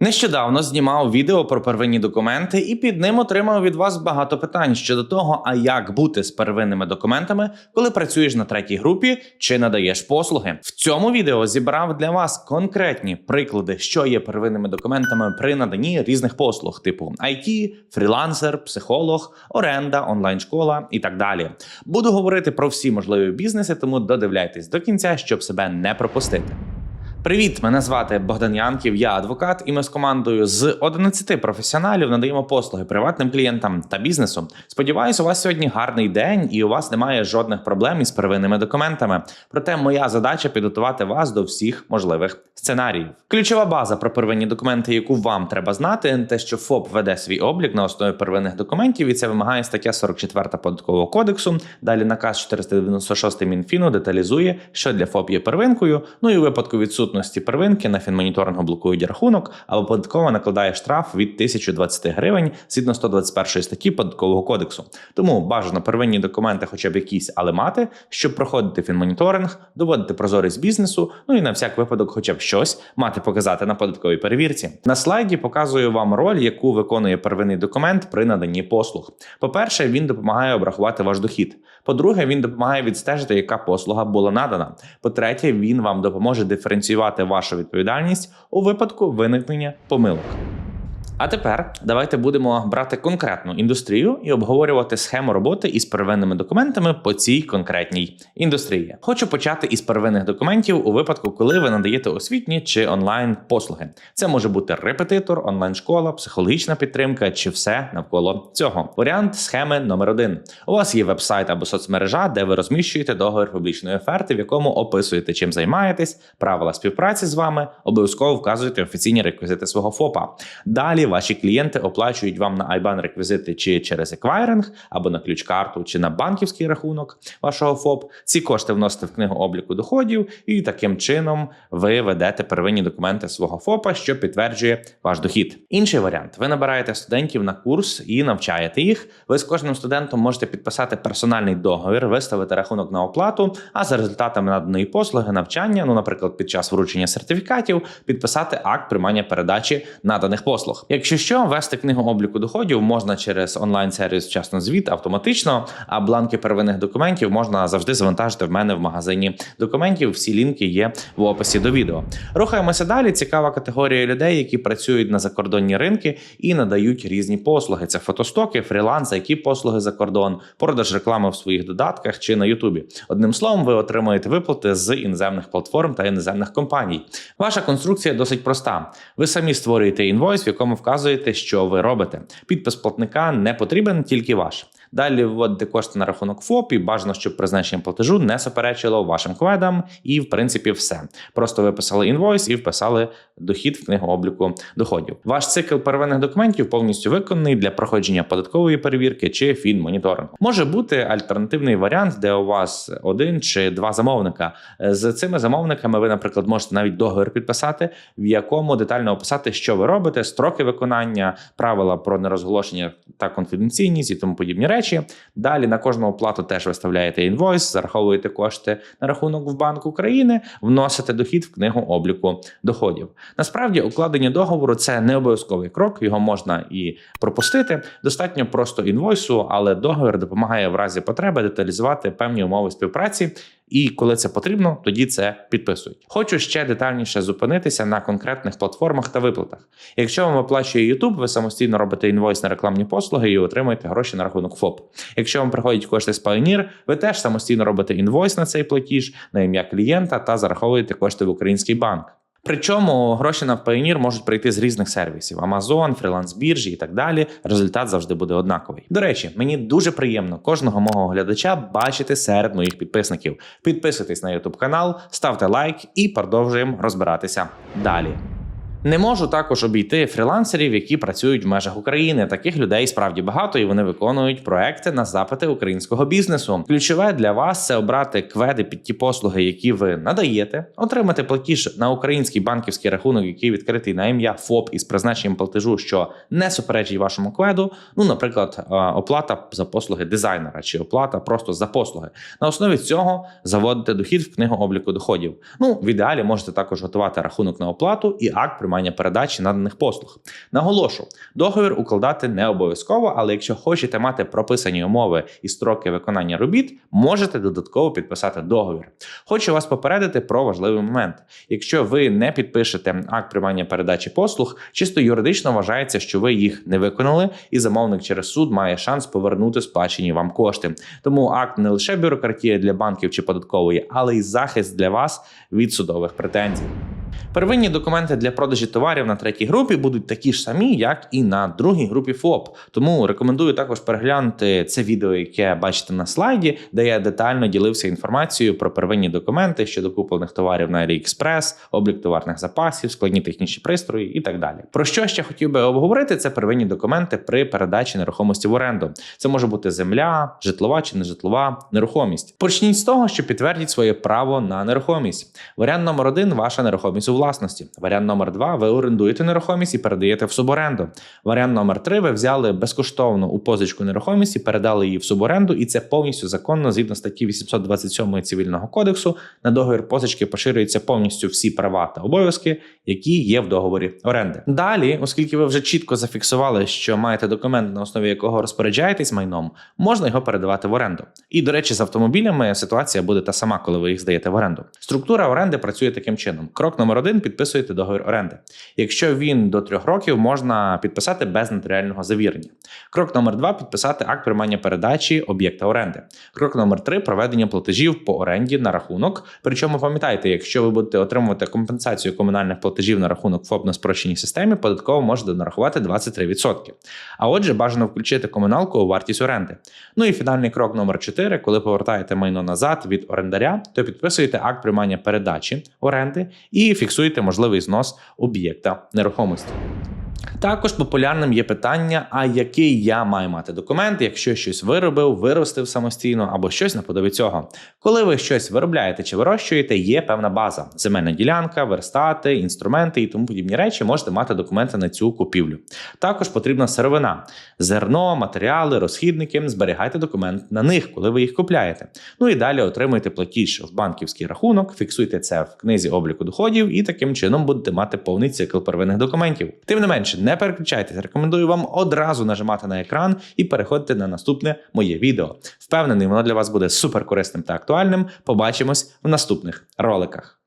Нещодавно знімав відео про первинні документи, і під ним отримав від вас багато питань щодо того, а як бути з первинними документами, коли працюєш на третій групі чи надаєш послуги. В цьому відео зібрав для вас конкретні приклади, що є первинними документами при наданні різних послуг, типу IT, фрілансер, психолог, оренда, онлайн-школа і так далі. Буду говорити про всі можливі бізнеси, тому додивляйтесь до кінця, щоб себе не пропустити. Привіт, мене звати Богдан Янків, я адвокат, і ми з командою з 11 професіоналів надаємо послуги приватним клієнтам та бізнесу. Сподіваюсь, у вас сьогодні гарний день і у вас немає жодних проблем із первинними документами. Проте моя задача підготувати вас до всіх можливих сценаріїв. Ключова база про первинні документи, яку вам треба знати, те, що ФОП веде свій облік на основі первинних документів, і це вимагає стаття 44 податкового кодексу. Далі наказ 496 Мінфіну деталізує, що для ФОП є первинкою. Ну і у випадку відсутності первинки на фінмоніторингу блокують рахунок, або податкова накладає штраф від 1020 гривень згідно 121 статті податкового кодексу. Тому бажано первинні документи, хоча б якісь, але мати, щоб проходити фінмоніторинг, доводити прозорість бізнесу. Ну і на всяк випадок, хоча б щось мати показати на податковій перевірці. На слайді показую вам роль, яку виконує первинний документ при наданні послуг. По-перше, він допомагає обрахувати ваш дохід. По-друге, він допомагає відстежити, яка послуга була надана. По-третє, він вам допоможе диференціювати вашу відповідальність у випадку виникнення помилок. А тепер давайте будемо брати конкретну індустрію і обговорювати схему роботи із первинними документами по цій конкретній індустрії. Хочу почати із первинних документів у випадку, коли ви надаєте освітні чи онлайн послуги. Це може бути репетитор, онлайн-школа, психологічна підтримка чи все навколо цього. Варіант схеми номер один: у вас є веб-сайт або соцмережа, де ви розміщуєте договір публічної оферти, в якому описуєте, чим займаєтесь, правила співпраці з вами, обов'язково вказуєте офіційні реквізити свого ФОПа. Далі ваші клієнти оплачують вам на IBAN реквізити чи через еквайринг, або на ключ-карту, чи на банківський рахунок вашого ФОП. Ці кошти вносите в книгу обліку доходів, і таким чином ви ведете первинні документи свого ФОПа, що підтверджує ваш дохід. Інший варіант: ви набираєте студентів на курс і навчаєте їх. Ви з кожним студентом можете підписати персональний договір, виставити рахунок на оплату, а за результатами наданої послуги навчання, ну, наприклад, під час вручення сертифікатів, підписати акт приймання передачі наданих послуг. Якщо що, вести книгу обліку доходів можна через онлайн-сервіс вчасно звіт автоматично, а бланки первинних документів можна завжди завантажити в мене в магазині документів. Всі лінки є в описі до відео. Рухаємося далі. Цікава категорія людей, які працюють на закордонні ринки і надають різні послуги. Це фотостоки, фріланс, які послуги за кордон, продаж реклами в своїх додатках чи на Ютубі. Одним словом, ви отримуєте виплати з іноземних платформ та іноземних компаній. Ваша конструкція досить проста. Ви самі створюєте інвойс, в якому вказуєте, що ви робите. Підпис платника не потрібен, тільки ваш. Далі вводите кошти на рахунок ФОП і бажано, щоб призначення платежу не суперечило вашим кведам, і в принципі все. Просто виписали інвойс і вписали дохід в книгу обліку доходів. Ваш цикл первинних документів повністю виконаний для проходження податкової перевірки чи фінмоніторингу. Може бути альтернативний варіант, де у вас один чи два замовника. З цими замовниками ви, наприклад, можете навіть договір підписати, в якому детально описати, що ви робите, строки виконання, правила про нерозголошення та конфіденційність і тому подібні речі. Далі на кожну оплату теж виставляєте інвойс, зараховуєте кошти на рахунок в Банк України, вносите дохід в книгу обліку доходів. Насправді, укладення договору це не обов'язковий крок, його можна і пропустити. Достатньо просто інвойсу, але договір допомагає в разі потреби деталізувати певні умови співпраці. І коли це потрібно, тоді це підписують. Хочу ще детальніше зупинитися на конкретних платформах та виплатах. Якщо вам оплачує YouTube, ви самостійно робите інвойс на рекламні послуги і отримуєте гроші на рахунок ФОП. Якщо вам приходять кошти з Payoneer, ви теж самостійно робите інвойс на цей платіж на ім'я клієнта та зараховуєте кошти в український банк. Причому гроші на Payoneer можуть прийти з різних сервісів: Amazon, фріланс-біржі і так далі. Результат завжди буде однаковий. До речі, мені дуже приємно кожного мого глядача бачити серед моїх підписників. Підписуйтесь на YouTube канал, ставте лайк і продовжуємо розбиратися далі. Не можу також обійти фрілансерів, які працюють в межах України. Таких людей справді багато, і вони виконують проекти на запити українського бізнесу. Ключове для вас це обрати кведи під ті послуги, які ви надаєте, отримати платіж на український банківський рахунок, який відкритий на ім'я ФОП із призначенням платежу, що не суперечить вашому кведу. Ну, наприклад, е, оплата за послуги дизайнера чи оплата просто за послуги. На основі цього заводите дохід в книгу обліку доходів. Ну, в ідеалі можете також готувати рахунок на оплату і акт приймання передачі наданих послуг. Наголошу, договір укладати не обов'язково, але якщо хочете мати прописані умови і строки виконання робіт, можете додатково підписати договір. Хочу вас попередити про важливий момент. Якщо ви не підпишете акт приймання передачі послуг, чисто юридично вважається, що ви їх не виконали, і замовник через суд має шанс повернути сплачені вам кошти. Тому акт не лише бюрократія для банків чи податкової, але й захист для вас від судових претензій. Первинні документи для продажі товарів на третій групі будуть такі ж самі, як і на другій групі ФОП. Тому рекомендую також переглянути це відео, яке бачите на слайді, де я детально ділився інформацією про первинні документи щодо куплених товарів на AliExpress, облік товарних запасів, складні технічні пристрої і так далі. Про що ще хотів би обговорити? Це первинні документи при передачі нерухомості в оренду. Це може бути земля, житлова чи нежитлова нерухомість. Почніть з того, що підтвердіть своє право на нерухомість. Варіант номер один ваша нерухомість у власності. Варіант номер два ви орендуєте нерухомість і передаєте в суборенду. Варіант номер три ви взяли безкоштовно у позичку нерухомість і передали її в суборенду, і це повністю законно згідно статті 827 цивільного кодексу. На договір позички поширюються повністю всі права та обов'язки, які є в договорі оренди. Далі, оскільки ви вже чітко зафіксували, що маєте документ, на основі якого розпоряджаєтесь майном, можна його передавати в оренду. І до речі, з автомобілями ситуація буде та сама, коли ви їх здаєте в оренду. Структура оренди працює таким чином: крок номер один підписуєте договір оренди. Якщо він до трьох років, можна підписати без нотаріального завірення. Крок номер два підписати акт приймання передачі об'єкта оренди. Крок номер три проведення платежів по оренді на рахунок. Причому пам'ятайте, якщо ви будете отримувати компенсацію комунальних платежів на рахунок ФОП на спрощеній системі, податково можете нарахувати 23%. А отже, бажано включити комуналку у вартість оренди. Ну і фінальний крок номер 4, коли повертаєте майно назад від орендаря, то підписуєте акт приймання передачі оренди і фіксуєте можливий знос об'єкта нерухомості. Також популярним є питання: а який я маю мати документ, якщо щось виробив, виростив самостійно або щось наподобі цього. Коли ви щось виробляєте чи вирощуєте, є певна база: земельна ділянка, верстати, інструменти і тому подібні речі можете мати документи на цю купівлю. Також потрібна сировина, зерно, матеріали, розхідники. Зберігайте документ на них, коли ви їх купляєте. Ну і далі отримуйте платіж в банківський рахунок, фіксуйте це в книзі обліку доходів, і таким чином будете мати повний цикл первинних документів. Тим не менше, не переключайтесь. Рекомендую вам одразу нажимати на екран і переходити на наступне моє відео. Впевнений, воно для вас буде супер корисним та актуальним. Побачимось в наступних роликах.